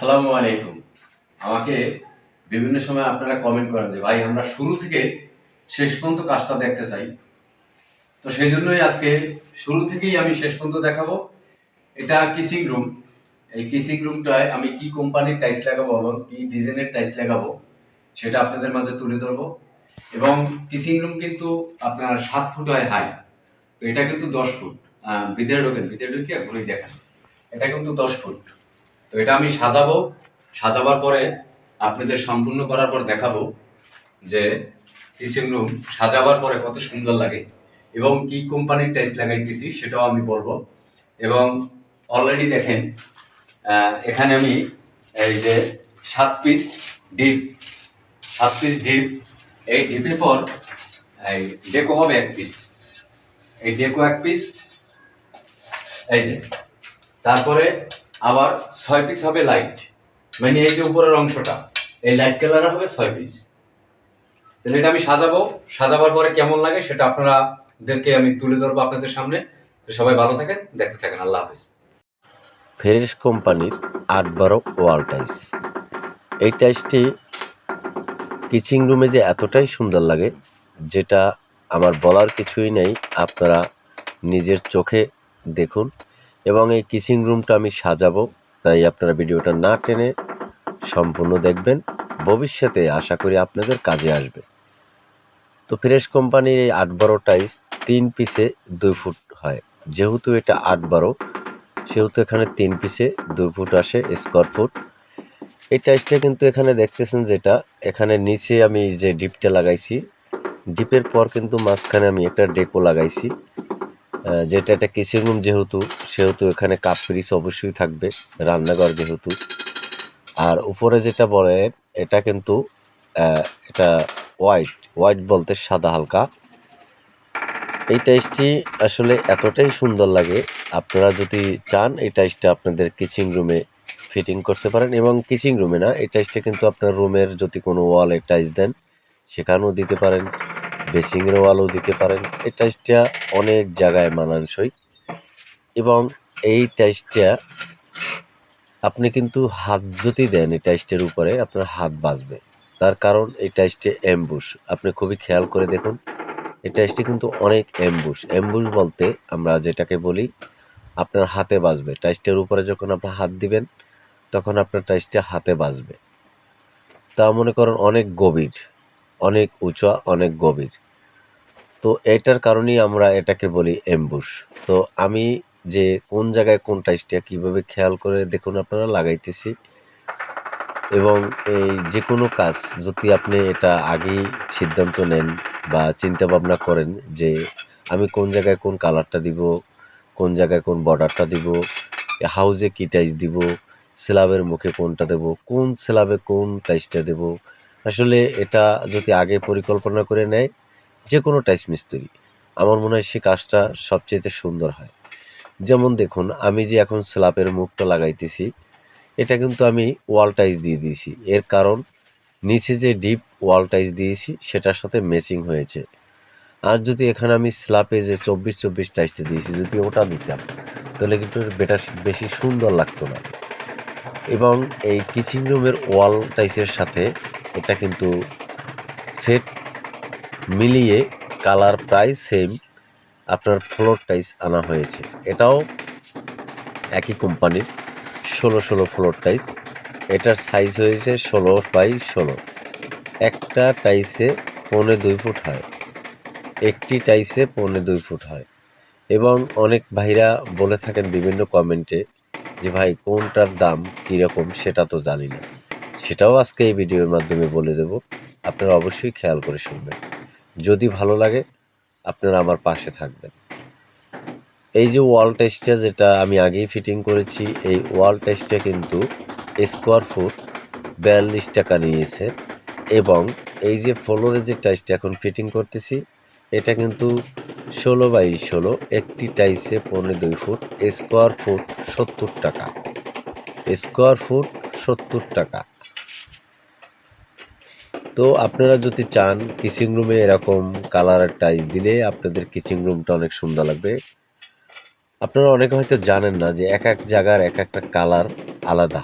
আসসালামু আলাইকুম। আমাকে বিভিন্ন সময় আপনারা কমেন্ট করেন যে, ভাই, আমরা শুরু থেকে শেষ পর্যন্ত কাজটা দেখতে চাই। তো সেই জন্যই আজকে শুরু থেকেই আমি শেষ পর্যন্ত দেখাবো। এটা কিসিং রুম এই কিসিং রুমটায় আমি কি কোম্পানির টাইলস লাগাবো এবং কি ডিজাইনের টাইলস লাগাবো, সেটা আপনাদের মাঝে তুলে ধরবো। এবং কিসিং রুম কিন্তু আপনার সাত ফুট হয় হাই তো এটা কিন্তু দশ ফুট। ভিতরে ঢোকেন ভিতরে ঢুকে ঘুরে দেখান। এটা কিন্তু দশ ফুট। তো এটা আমি সাজাবো। সাজাবার পরে আপনাদের সম্পূর্ণ করার পর দেখাবো যে কিচেন রুম সাজাবার পরে কত সুন্দর লাগে এবং কি কোম্পানির টাইলস লাগাইতেছি সেটাও আমি বলব। এবং অলরেডি দেখেন এখানে আমি এই যে সাত পিস ডিপ সাত পিস ডিপ এই ডিপের পর এই ডেকো হবে এক পিস এই ডেকো এক পিস এই যে, তারপরে আবার ছয় পিস হবে লাইট মানে এই যে উপরের অংশটা, এই লাইট কালার হবে ছয় পিস তাহলে এটা আমি সাজাবো। সাজাবার পরে কেমন লাগে সেটা আপনারাদেরকে আমি তুলে ধরবো আপনাদের সামনে। সবাই ভালো থাকেন, দেখতে থাকেন। আল্লাহ হাফিজ। ফেরিস কোম্পানির আট বারো ওয়াল টাইস এই টাইলসটি কিচিং রুমে যে এতটাই সুন্দর লাগে, যেটা আমার বলার কিছুই নেই, আপনারা নিজের চোখে দেখুন। এবং এই কিচিং রুমটা আমি সাজাবো, তাই আপনারা ভিডিওটা না টেনে সম্পূর্ণ দেখবেন। ভবিষ্যতে আশা করি আপনাদের কাজে আসবে। তো ফ্রেশ কোম্পানির এই আট বারো টাইস তিন পিসে দুই ফুট হয়। যেহেতু এটা আট বারো, সেহেতু এখানে তিন পিসে দুই ফুট আসে স্কোয়ার ফুট এই টাইসটা কিন্তু এখানে দেখতেছেন যেটা, এখানে নিচে আমি যে ডিপটা লাগাইছি, ডিপের পর কিন্তু মাঝখানে আমি একটা ডেকো লাগাইছি। যেটা একটা কিচেন রুম যেহেতু, সেহেতু এখানে কাপ পিরিচ অবশ্যই থাকবে, রান্নাঘর যেহেতু। আর উপরে যেটা বলে, এটা কিন্তু এটা হোয়াইট হোয়াইট বলতে সাদা হালকা। এই টাইসটি আসলে এতটাই সুন্দর লাগে, আপনারা যদি চান, এই টাইসটা আপনাদের কিচিং রুমে ফিটিং করতে পারেন। এবং কিচিং রুমে না, এই টাইসটা কিন্তু আপনার রুমের যদি কোনো ওয়ালে টাইস দেন, সেখানেও দিতে পারেন। বেসিংয়ের ওয়ালও দিতে পারেন। এই টাইসটা অনেক জায়গায় মানানসই এবং এই টাইসটা আপনি কিন্তু হাত যদি দেন এই টাইসটার উপরে, আপনার হাত বাজবে তার কারণ এই টাইসটা অ্যাম্বুশ আপনি খুবই খেয়াল করে দেখুন, এই টাইসটি কিন্তু অনেক অ্যাম্বুশ অ্যাম্বুশ বলতে আমরা যেটাকে বলি, আপনার হাতে বাজবে টাইসটার উপরে যখন আপনার হাত দিবেন, তখন আপনার টাইসটা হাতে বাজবে তা মনে করুন অনেক গভীর। অনেক উঁচা, অনেক গভীর। তো এটার কারণেই আমরা এটাকে বলি অ্যাম্বুশ তো আমি যে কোন জায়গায় কোন টাইসটা কীভাবে খেয়াল করে দেখুন আপনারা, লাগাইতেছি। এবং এই যে কোনো কাজ, যদি আপনি এটা আগেই সিদ্ধান্ত নেন বা চিন্তা ভাবনা করেন যে আমি কোন জায়গায় কোন কালারটা দিব, কোন জায়গায় কোন বর্ডারটা দিব হাউজে কী টাইস দিব স্ল্যাবের মুখে কোনটা দেব, কোন স্ল্যাবে কোন টাইসটা দেব আসলে এটা যদি আগে পরিকল্পনা করে নেয় যে কোনো টাইস মিস্ত্রি। আমার মনে হয় সে কাজটা সবচেয়ে সুন্দর হয়। যেমন দেখুন, আমি যে এখন স্ল্যাবের মুখটা লাগাইতেছি, এটা কিন্তু আমি ওয়াল টাইস দিয়ে দিয়েছি। এর কারণ, নিচে যে ডিপ ওয়াল টাইস দিয়েছি, সেটার সাথে ম্যাচিং হয়েছে। আর যদি এখানে আমি স্ল্যাপে যে চব্বিশ চব্বিশ টাইসটা দিয়েছি, যদি ওটা দিতাম, তাহলে কিন্তু বেটার বেশি সুন্দর লাগতো না। এবং এই কিচিং রুমের ওয়াল টাইসের সাথে এটা কিন্তু সেট মিলিয়ে কালার প্রায় সেম আপনার ফ্লোর টাইস আনা হয়েছে। এটাও একই কোম্পানির ষোলো ষোলো ফ্লোর টাইস এটার সাইজ হয়েছে ষোলো বাই ষোলো। একটা টাইসে পৌনে দুই ফুট হয়। একটি টাইসে পৌনে দুই ফুট হয়। এবং অনেক ভাইরা বলে থাকেন বিভিন্ন কমেন্টে যে ভাই কোনটার দাম কীরকম সেটা তো জানি না। সেটাও আজকে এই ভিডিওর মাধ্যমে বলে দেব। আপনারা অবশ্যই খেয়াল করে শুনবেন। যদি ভালো লাগে, আপনারা আমার পাশে থাকবেন। এই যে ওয়াল টেস্টটা যেটা আমি আগেই ফিটিং করেছি, এই ওয়াল টেস্টটা কিন্তু স্কোয়ার ফুট বিয়াল্লিশ টাকা নিয়েছে এবং এই যে ফ্লোরে যে টাইসটা এখন ফিটিং করতেছি, এটা কিন্তু ষোলো বাই ষোলো, একটি টাইসে পনেরো দুই ফুট স্কোয়ার ফুট সত্তর টাকা। স্কোয়ার ফুট সত্তর টাকা। তো আপনারা যদি চান কিচিং রুমে এরকম কালার টাইস দিলে আপনাদের কিচিং রুমটা অনেক সুন্দর লাগবে। আপনারা অনেকে হয়তো জানেন না যে এক এক জায়গার এক একটা কালার আলাদা।